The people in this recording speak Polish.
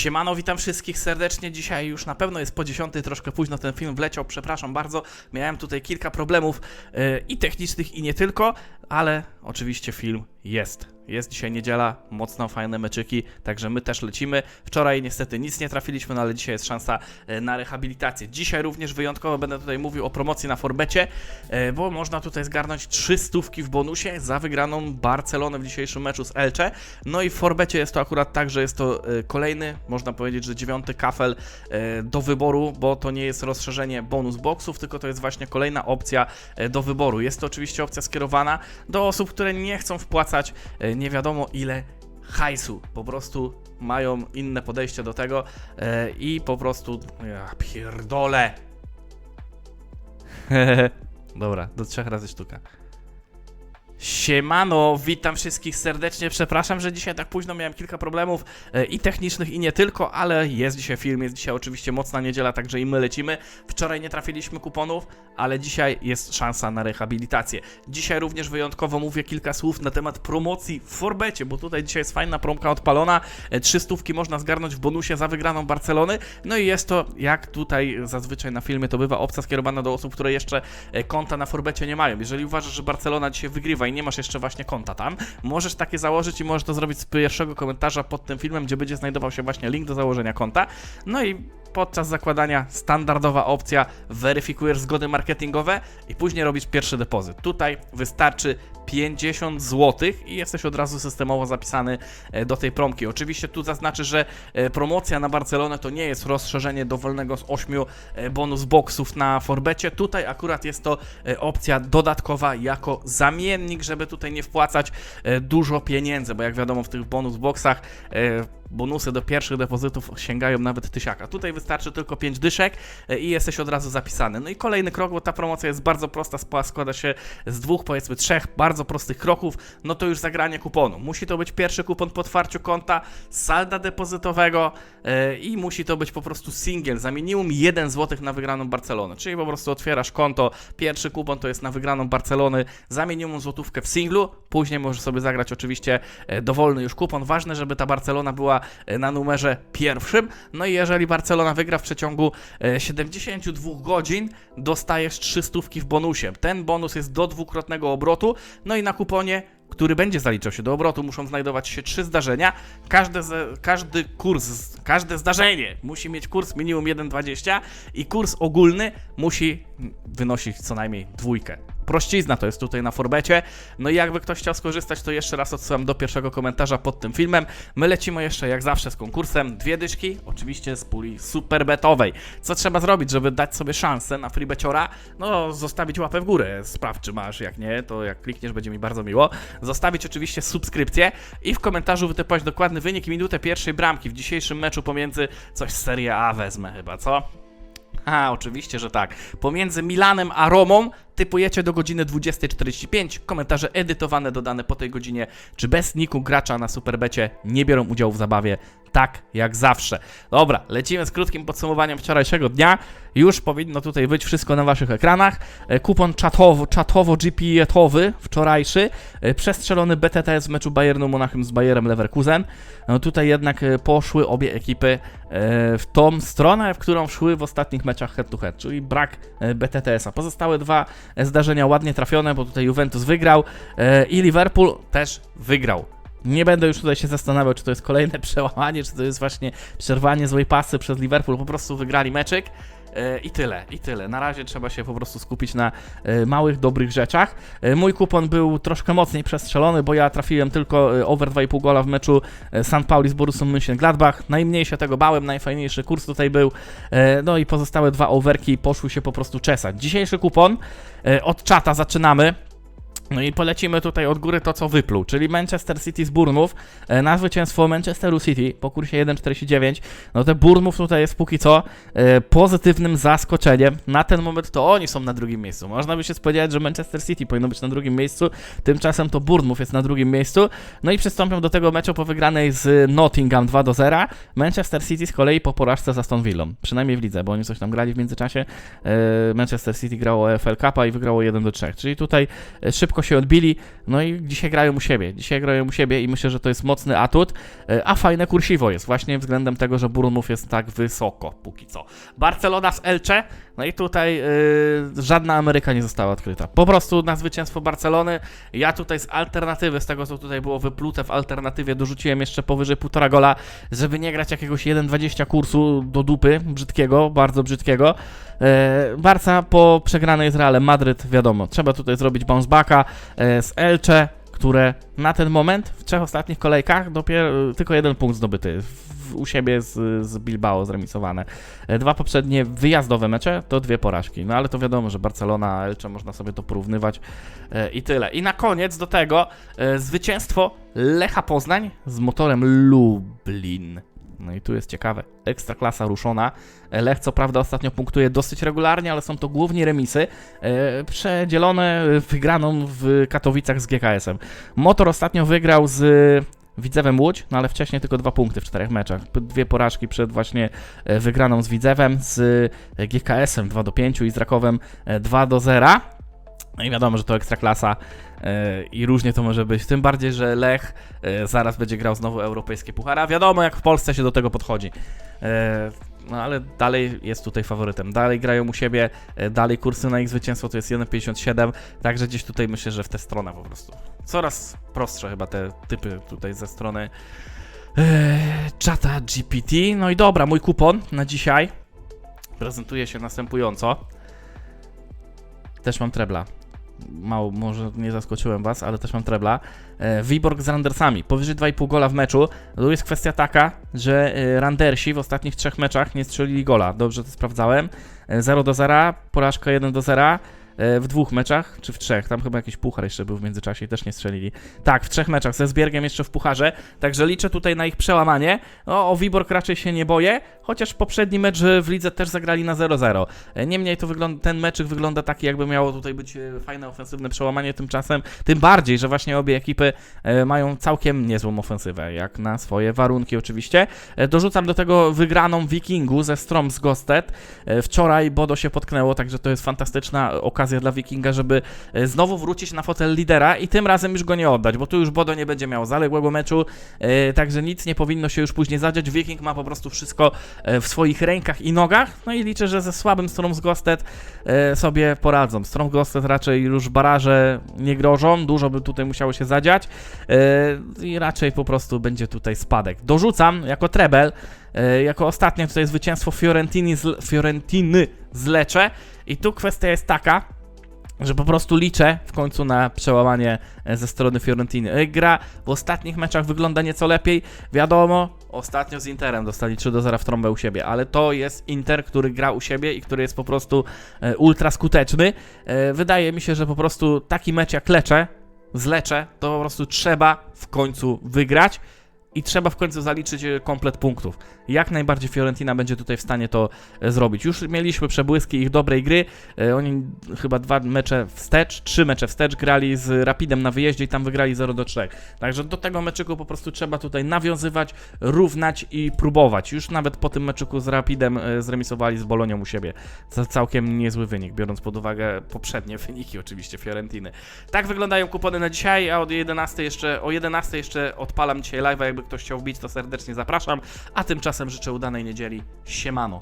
Siemano, witam wszystkich serdecznie. Dzisiaj już na pewno jest po 10, troszkę późno ten film wleciał, przepraszam bardzo. Miałem tutaj kilka problemów e, i technicznych, i nie tylko, ale oczywiście film jest. Jest dzisiaj niedziela, mocno fajne meczyki, także my też lecimy. Wczoraj niestety nic nie trafiliśmy, no ale dzisiaj jest szansa e, na rehabilitację. Dzisiaj również wyjątkowo będę tutaj mówił o promocji na Forbecie, e, bo można tutaj zgarnąć trzy stówki w bonusie za wygraną Barcelonę w dzisiejszym meczu z Elche. No i w Forbecie jest to akurat tak, że jest to e, kolejny, można powiedzieć, że dziewiąty kafel do wyboru, bo to nie jest rozszerzenie bonus boxów, tylko to jest właśnie kolejna opcja do wyboru. Jest to oczywiście opcja skierowana do osób, które nie chcą wpłacać e, nie wiadomo ile hajsu. Po prostu mają inne podejście do tego e, i po prostu. Ja pierdolę. Dobra, do trzech razy sztuka. Siemano, witam wszystkich serdecznie. Przepraszam, że dzisiaj tak późno miałem kilka problemów e, i technicznych, i nie tylko, ale jest dzisiaj film, jest dzisiaj oczywiście mocna niedziela, także i my lecimy. Wczoraj nie trafiliśmy kuponów, ale dzisiaj jest szansa na rehabilitację. Dzisiaj również wyjątkowo mówię kilka słów na temat promocji w Forbecie, bo tutaj dzisiaj jest fajna promka odpalona. E, Trzy stówki można zgarnąć w bonusie za wygraną Barcelony. No i jest to, jak tutaj zazwyczaj na filmie to bywa, opcja skierowana do osób, które jeszcze e, konta na Forbecie nie mają. Jeżeli uważasz, że Barcelona dzisiaj wygrywa i nie masz jeszcze właśnie konta tam, możesz takie założyć i możesz to zrobić z pierwszego komentarza pod tym filmem, gdzie będzie znajdował się właśnie link do założenia konta. No i podczas zakładania standardowa opcja weryfikujesz zgody marketingowe i później robisz pierwszy depozyt. Tutaj wystarczy 50 zł i jesteś od razu systemowo zapisany e, do tej promki. Oczywiście tu zaznaczę, że e, promocja na Barcelonę to nie jest rozszerzenie dowolnego z 8 e, bonus boxów na Forbecie. Tutaj akurat jest to opcja dodatkowa jako zamiennik, żeby tutaj nie wpłacać dużo pieniędzy, bo jak wiadomo w tych bonus boxach bonusy do pierwszych depozytów sięgają nawet tysiaka. Tutaj wystarczy tylko 5 dyszek e, i jesteś od razu zapisany. No i kolejny krok, bo ta promocja jest bardzo prosta, składa się z dwóch, powiedzmy trzech bardzo prostych kroków, no to już zagranie kuponu. Musi to być pierwszy kupon po otwarciu konta, salda depozytowego e, i musi to być po prostu singiel za minimum 1 zł na wygraną Barcelonę. Czyli po prostu otwierasz konto, pierwszy kupon to jest na wygraną Barcelony za minimum złotówkę w singlu, później możesz sobie zagrać oczywiście e, dowolny już kupon. Ważne, żeby ta Barcelona była e, na numerze pierwszym. No i jeżeli Barcelona wygra w przeciągu e, 72 godzin, dostajesz 3 stówki w bonusie. Ten bonus jest do dwukrotnego obrotu, no i na kuponie który będzie zaliczał się do obrotu, muszą znajdować się trzy zdarzenia. Każde, każdy kurs, każde zdarzenie musi mieć kurs minimum 1,20 i kurs ogólny musi wynosić co najmniej dwójkę. Prościzna to jest tutaj na Forbecie. No i jakby ktoś chciał skorzystać, to jeszcze raz odsyłam do pierwszego komentarza pod tym filmem. My lecimy jeszcze jak zawsze z konkursem. Dwie dyszki, oczywiście z puli superbetowej. Co trzeba zrobić, żeby dać sobie szansę na freebeciora? No, zostawić łapę w górę. Sprawdź, czy masz, jak nie, to jak klikniesz, będzie mi bardzo miło. Zostawić oczywiście subskrypcję i w komentarzu wytypować dokładny wynik i minutę pierwszej bramki w dzisiejszym meczu pomiędzy coś z Serie A wezmę chyba, co? A, oczywiście, że tak. Pomiędzy Milanem a Romą typujecie do godziny 20.45. Komentarze edytowane dodane po tej godzinie, czy bez niku gracza na Superbecie nie biorą udziału w zabawie, tak jak zawsze. Dobra, lecimy z krótkim podsumowaniem wczorajszego dnia. Już powinno tutaj być wszystko na waszych ekranach. E, Kupon czatowo, czatowo GP-etowy wczorajszy, e, przestrzelony BTTS w meczu Bayernu Monachium z Bayerem Leverkusen. No tutaj jednak e, poszły obie ekipy w tą stronę, w którą szły w ostatnich meczach head to head, czyli brak BTTS-a. Pozostałe dwa zdarzenia ładnie trafione, bo tutaj Juventus wygrał i Liverpool też wygrał. Nie będę już tutaj się zastanawiał, czy to jest kolejne przełamanie, czy to jest właśnie przerwanie złej pasy przez Liverpool. Po prostu wygrali meczyk. E, I tyle, i tyle. Na razie trzeba się po prostu skupić na e, małych, dobrych rzeczach. E, mój kupon był troszkę mocniej przestrzelony, bo ja trafiłem tylko over 2,5 gola w meczu St. Pauli z Borussem Mönchengladbach. Najmniej się tego bałem, najfajniejszy kurs tutaj był. No i pozostałe dwa overki poszły się po prostu czesać. Dzisiejszy kupon od czata zaczynamy. No i polecimy tutaj od góry to, co wypluł, czyli Manchester City z Bournemouth e, na zwycięstwo Manchesteru City po kursie 1,49. No te Bournemouth tutaj jest póki co e, pozytywnym zaskoczeniem. Na ten moment to oni są na drugim miejscu. Można by się spodziewać, że Manchester City powinno być na drugim miejscu, tymczasem to Bournemouth jest na drugim miejscu. No i przystąpią do tego meczu po wygranej z Nottingham 2 do 0. Manchester City z kolei po porażce za Aston Villą. Przynajmniej w lidze, bo oni coś tam grali w międzyczasie. E, Manchester City grało FL Cupa i wygrało 1 do 3. Czyli tutaj szybko się odbili, no i dzisiaj grają u siebie. Dzisiaj grają u siebie i myślę, że to jest mocny atut, e, a fajne kursiwo jest właśnie względem tego, że Bournemouth jest tak wysoko póki co. Barcelona z Elche, no i tutaj e, żadna Ameryka nie została odkryta. Po prostu na zwycięstwo Barcelony, ja tutaj z alternatywy, z tego co tutaj było wyplute w alternatywie, dorzuciłem jeszcze powyżej półtora gola, żeby nie grać jakiegoś 1,20 kursu do dupy, brzydkiego, bardzo brzydkiego. E, Barca po przegranej z Realem Madryt, wiadomo, trzeba tutaj zrobić bounce backa z Elche, które na ten moment w trzech ostatnich kolejkach dopiero tylko jeden punkt zdobyty u siebie z, z Bilbao zremisowane. E, Dwa poprzednie wyjazdowe mecze to dwie porażki. No ale to wiadomo, że Barcelona, Elche można sobie to porównywać e, i tyle. I na koniec do tego e, zwycięstwo Lecha Poznań z motorem Lublin. No i tu jest ciekawe. Ekstra klasa ruszona. E, Lech co prawda ostatnio punktuje dosyć regularnie, ale są to głównie remisy, e, przedzielone wygraną w Katowicach z GKS-em. Motor ostatnio wygrał z Widzewem Łódź, no ale wcześniej tylko dwa punkty w czterech meczach. Dwie porażki przed właśnie e, wygraną z Widzewem, z e, GKS-em 2 do 5 i z Rakowem e, 2 do 0. No i wiadomo, że to ekstraklasa e, i różnie to może być. Tym bardziej, że Lech e, zaraz będzie grał znowu europejskie puchara. Wiadomo, jak w Polsce się do tego podchodzi. E, no ale dalej jest tutaj faworytem. Dalej grają u siebie, dalej kursy na ich zwycięstwo to jest 1,57. Także gdzieś tutaj myślę, że w tę stronę po prostu. Coraz prostsze chyba te typy tutaj ze strony e, czata GPT. No i dobra, mój kupon na dzisiaj prezentuje się następująco. Też mam trebla. Mało, może nie zaskoczyłem was, ale też mam trebla. E, Wiborg z Randersami, powyżej 2,5 gola w meczu. Tu jest kwestia taka, że e, Randersi w ostatnich trzech meczach nie strzelili gola. Dobrze to sprawdzałem. E, 0 do 0, porażka 1 do 0. e, W dwóch meczach, czy w trzech, tam chyba jakiś puchar jeszcze był w międzyczasie i też nie strzelili. Tak, w trzech meczach, ze Zbiergiem jeszcze w pucharze, także liczę tutaj na ich przełamanie. No, o Wiborg raczej się nie boję, chociaż poprzedni mecz w lidze też zagrali na 0-0. E, Niemniej to wygląda, ten meczyk wygląda taki, jakby miało tutaj być e, fajne ofensywne przełamanie tymczasem. Tym bardziej, że właśnie obie ekipy mają całkiem niezłą ofensywę, jak na swoje warunki oczywiście. Dorzucam do tego wygraną Wikingu ze Strom z Gostet. Wczoraj Bodo się potknęło, także to jest fantastyczna okazja dla Wikinga, żeby e, znowu wrócić na fotel lidera i tym razem już go nie oddać, bo tu już Bodo nie będzie miał zaległego meczu, e, także nic nie powinno się już później zadziać. Wiking ma po prostu wszystko e, w swoich rękach i nogach, no i liczę, że ze słabym Strom z Gostet e, sobie poradzą. Strom Gostet raczej już baraże nie grożą, dużo by tutaj musiało się zadziać i raczej po prostu będzie tutaj spadek. Dorzucam jako trebel, jako ostatnie tutaj zwycięstwo Fiorentini z, Fiorentiny z i tu kwestia jest taka, że po prostu liczę w końcu na przełamanie e, ze strony Fiorentiny. E, Gra w ostatnich meczach wygląda nieco lepiej. Wiadomo, ostatnio z Interem dostali 3 do 0 w trąbę u siebie, ale to jest Inter, który gra u siebie i który jest po prostu e, ultra skuteczny. Wydaje mi się, że po prostu taki mecz jak Lecce, z Lecce, to po prostu trzeba w końcu wygrać. I trzeba w końcu zaliczyć e, komplet punktów. Jak najbardziej Fiorentina będzie tutaj w stanie to e, zrobić. Już mieliśmy przebłyski ich dobrej gry. E, Oni chyba dwa mecze wstecz, trzy mecze wstecz grali z Rapidem na wyjeździe i tam wygrali 0 do 3. Także do tego meczyku po prostu trzeba tutaj nawiązywać, równać i próbować. Już nawet po tym meczyku z Rapidem zremisowali z Bolonią u siebie. To całkiem niezły wynik, biorąc pod uwagę poprzednie wyniki oczywiście Fiorentiny. Tak wyglądają kupony na dzisiaj, a od 11 jeszcze, o 11 jeszcze odpalam dzisiaj live'a, jakby ktoś chciał wbić, to serdecznie zapraszam. A tymczasem życzę udanej niedzieli. Siemano.